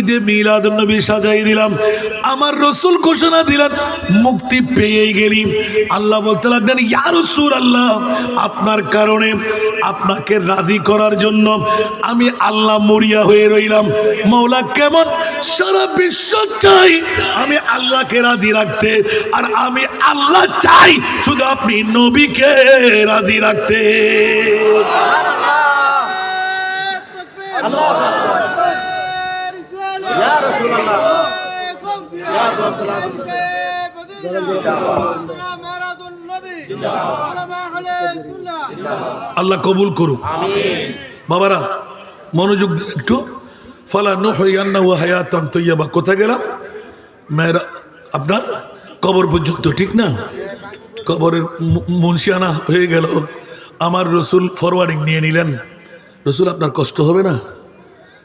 ঈদে মিলাদ নবী সাজাই দিলাম। আমার রসুল ঘোষণা দিলেন মুক্তি পেয়েই গেলি। আল্লাহ বলতে লাগলেন ইয়া রসুল আল্লাহ আপনার কারণে আপনাকে রাজি করার জন্য আমি আল্লাহ মরিয়া হয়ে রইলাম। মৌলা কেমন? সারা বিশ্ব চাই আমি আল্লাহকে রাজি রাখতে আর আমি আল্লাহ চাই শুধু আপনি নবীকে রাজি রাখতে। يا আল্লাহ কবুল করুক। বাবারা, মনোযোগ একটু। ফালা নহইয়ান্না ও হায়াতান তৈয়াবা, কোথায় গেলাম? মেয়েরা, আপনার কবর পর্যন্ত, ঠিক না? কবরের মুন্সিয়ানা হয়ে গেল। আমার রসুল ফরওয়ার্ডিং নিয়ে নিলেন। রসুল, আপনার কষ্ট হবে না?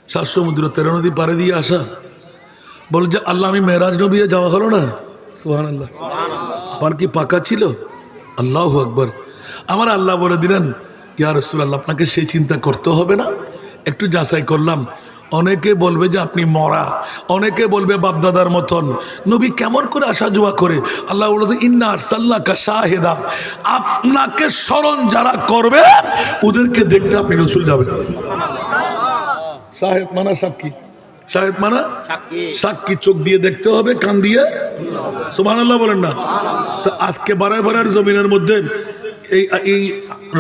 সাত সমুদ্র, তেরো নদী পাড়ে দিয়ে আসা। বল যে আল্লাহ, আমি মেয়েরাজ নবী যাওয়া হলো না? সুহান আল্লাহ আমার কি পাকা ছিল? আল্লাহ আকবর। আমার আল্লাহ বলে দিলেন, ইয়া রসুল্লাহ আপনাকে সেই চিন্তা করতে হবে না। একটু যাচাই করলাম। অনেকে বলবে যে আপনি মরা। অনেকে বলবে বাপদাদার মতন। নবী কেমন করে আসা জোয়া করে? আল্লাহ বলে ইন্না সাল্লাহ কা শাহেদা। আপনাকে স্মরণ যারা করবে, ওদেরকে দেখতে আপনি রসুল যাবেন। সাহেব মানা সাক্ষী। সাহেব মানা সাক্ষী। চোখ দিয়ে দেখতে হবে কান দিয়ে। সুবহান আল্লাহ বলেন না। তো আজকে বারায় বারার জমিনের মধ্যে এই এই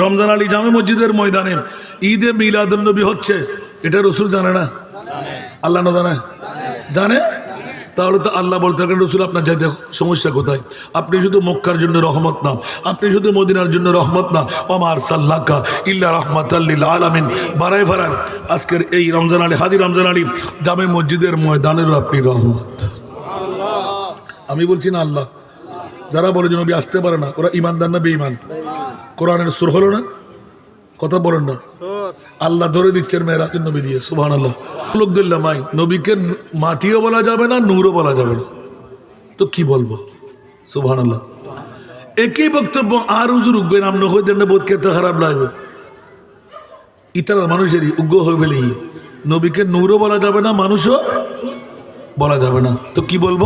রমজান আলী জামে মসজিদের ময়দানে ঈদে মিলাদ নবী হচ্ছে। এটা রসুল জানে না? আল্লাহ না জানে। জানে? তাহলে তো আল্লাহ বলতে থাকেন, রসুল, আপনার যাইতে সমস্যা কোথায়? আপনি শুধু মক্কার জন্য রহমত না, আপনি শুধু মদিনার জন্য রহমত না অমার সাল্লাকা ইল্লা রহমত আল্লিল আলামিন। বারাই ভাড়ার আজকের এই রমজান আলী, হাজি রমজান আলী, জামে মসজিদের ময়দানেরও আপনি রহমত। আমি বলছি না আল্লাহ, যারা বলে যে নবী আসতে পারে না, ওরা ইমানদার না বেঈমান? কোরআনের সুর হলো না? কথা বলেন না। আল্লাহ ধরে দিচ্ছেন মেয়েরাজের নবী দিয়ে সুবহান আল্লাহ লোকদুল্লাহ মাই, নবীকে মাটিও বলা যাবে না, নূরও বলা যাবে না। তো কি বলব? সুবহান আল্লাহ একই বক্তব্য আর উজুর উগ্র নাম দেন না, বোধ খেতে খারাপ লাগবে। ইতার মানুষেরই উগ্র হয়ে ফেলি। নবীকে নূরও বলা যাবে না, মানুষও বলা যাবে না। তো কি বলব?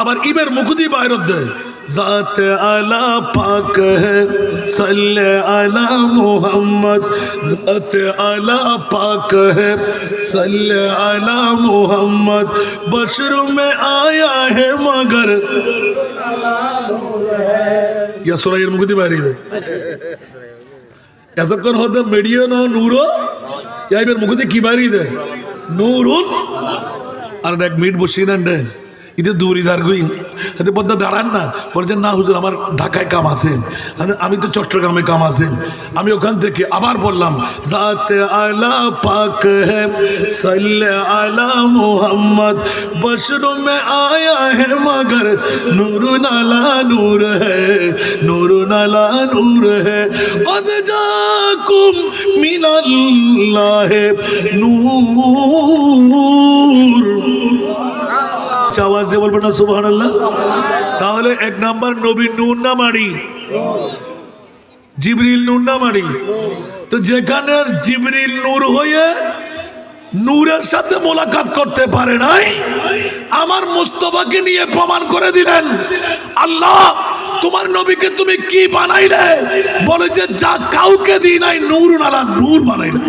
আবার ইবের মুখুদি বাইরত দেয়। জাত আলা পাক হে সাল্লে আলা মুহাম্মদ জাত আলা পাক হে সাল্লে আলা মুহাম্মদ বশরু মে আয়া হে মগর ইয়া সুরাইয়ের মুখুদি বাইরে দেয় এতক্ষণ হতে মেডিও না নূরো ইয়াইবের মুখুদি কি বাইরে দেয় নূরুন আর এক মিনিট বসিয়ে নেন রে ইতে দূর ইজার গুই। হাতে পদ্মা দাঁড়ান না। বলছেন না, হুজুর, আমার ঢাকায় কাম আছে। আমি- তো চট্টগ্রামে কাম আছে। আমি ওখান থেকে আবার বললাম, জাতে আলা পাক হে, সাল্লে আলা মুহাম্মদ, বশরু মে আয়া হে, মগর নূর নালা নূর হে, নূর নালা নূর হে, কদ জাকুম মিনাল্লাহে নূর আওয়াজ দিয়ে বলবেন না সুবাহ তাহলে এক নাম্বার নবী নুন না মারি জিবরিল নূর না মারি তো যেখানে জিবরিল নূর হয়ে নূরের সাথে মোলাকাত করতে পারে নাই, আমার মুস্তফাকে নিয়ে প্রমাণ করে দিলেন। আল্লাহ, তোমার নবীকে তুমি কি বানাইলে? বলে যে যা কাউকে দিই নাই, নূর নালা নূর বানাইলে।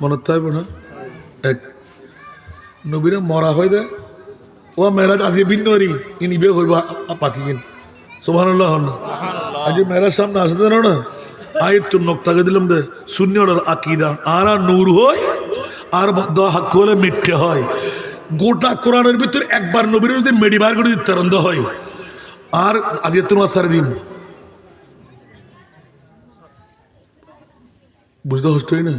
মনে থাকবে না? এক নবীরে মরা হয়ে দে। ও মেরাজ আজি বিন্নরি ইনি বে হইব পাখি কিন। সুবহানাল্লাহ না। আজ মেরাজ সামনে আসতে না না? আয় তো নক্তাকে দিলাম দে। শূন্য আকিদা। আর আর নূর হয় আর বদ্ধ হাক হলে মিথ্যে হয়। গোটা কোরআনের ভিতরে একবার নবীর যদি মেডিবার করে দিতে আনন্দ হয়। আর আজকে তোমার সারা দিন। বুঝতে হচ্ছে না?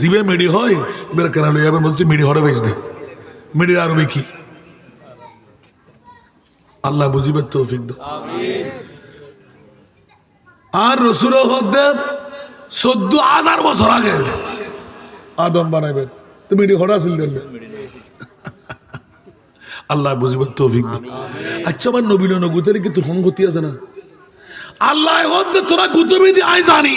জিবে মেডি হয় এবার কেন লই যাবেন বলছি মেডি হরে বেচ দে মেডির আরবি কি আল্লাহ বুঝিবে তৌফিক দাও আর রসুল হদ্দে চোদ্দ হাজার বছর আগে আদম বানাইবেন তো মেডি হরে আসিল দেন আল্লাহ বুঝিবে তৌফিক দাও আচ্ছা আমার নবীন নগুতের কি তোর সংগতি আছে না আল্লাহ হতে তোরা গুতবিদি আই জানি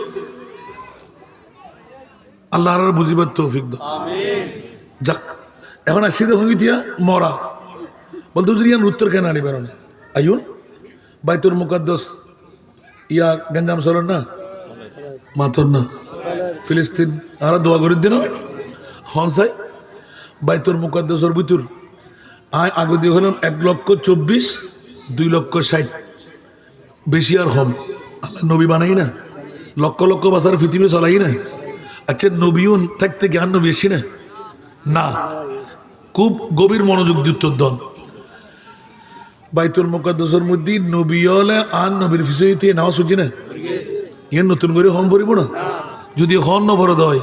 আল্লাহ আর বুঝিবার তৌফিক যাক, এখন আসছি দেখুন ইতিয়া মরা। বলতে যদি ইয়ান উত্তর কেন আনি বেরোনে আইন বাইতুর মুকাদ্দস, ইয়া গেঞ্জাম সরেন না? মাথর না? ফিলিস্তিন, আর দোয়া করে দিন। হনসাই বাইতুর মুকাদ্দসর ভিতর আয় আগে দিয়ে হলাম এক লক্ষ চব্বিশ, দুই লক্ষ ষাট। বেশি আর হম আল্লাহ নবী বানাই না। লক্ষ লক্ষ বাসার পৃথিবী চলাই না। আচ্ছা নবীন থাকতে জ্ঞান নবী এসি না? না। খুব গভীর মনোযোগ দিয়ে উত্তর দন। বাইতুল মুকাদ্দসের মধ্যে নবী হলে আর নবীর ফিসইতে নাও সুজি না? ইয়ে নতুন করে হম পড়িব না? যদি হন নভরদ হয়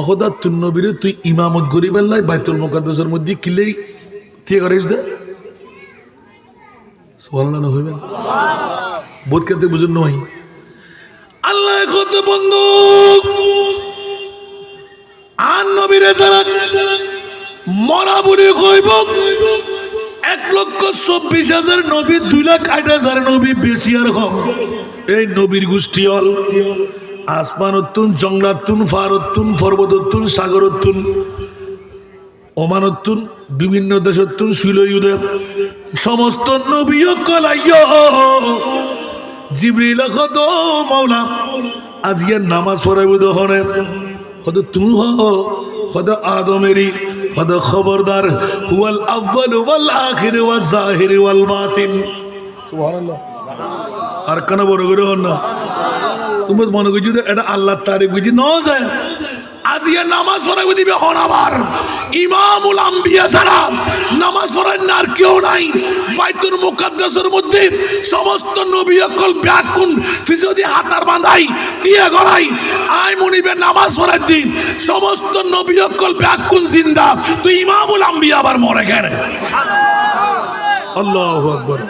অহদা তুন নবীর তুই ইমামত করি বেল্লাই বাইতুল মুকাদ্দসের মধ্যে কিলেই দিয়ে করিস দে সোয়াল্লা হইবে বোধ করতে বুঝুন নয়। আল্লাহ বন্ধু নবীরে যারা মরা বুড়ি কইব এক লক্ষ চব্বিশ হাজার নবী, দুই লাখ আট হাজার নবী বেশি আর কম। এই নবীর গোষ্ঠী হল আসমানতুন জংলাতুন ফারতুন পর্বততুন সাগরতুন ওমানতুন বিভিন্ন দেশতুন শিলইউদে সমস্ত নবী কলাইয়। জিবরিল কত মাওলা, আজকে নামাজ পড়াইব দহনে। কত তুমি হ কত আদমেরি কত খবরদার হুয়াল আউয়াল ওয়াল আখির ওয়াল জাহির ওয়াল বাতিন। সুবহানাল্লাহ। আর কেন বড় করে না? তুমি মনে করছি যে এটা আল্লাহ তারিফ বুঝি ন যায়। আজকে নামাজ পড়াইব দিবে হন আবার। ইমামুল আম্বিয়া ছাড়া নামাজ পড়েন না আর কেউ নাই। বাইতুল মুকাদ্দাসের মধ্যে সমস্ত নবী অকল ব্যাকুন, ফিজদি হাতার বাঁধাই দিয়ে গড়াই। আই মনিবে নামাজ পড়ার দিন সমস্ত নবী অকল ব্যাকুন জিন্দা। তুই ইমামুল আম্বিয়া আবার মরে গেলে। আল্লাহু আকবার।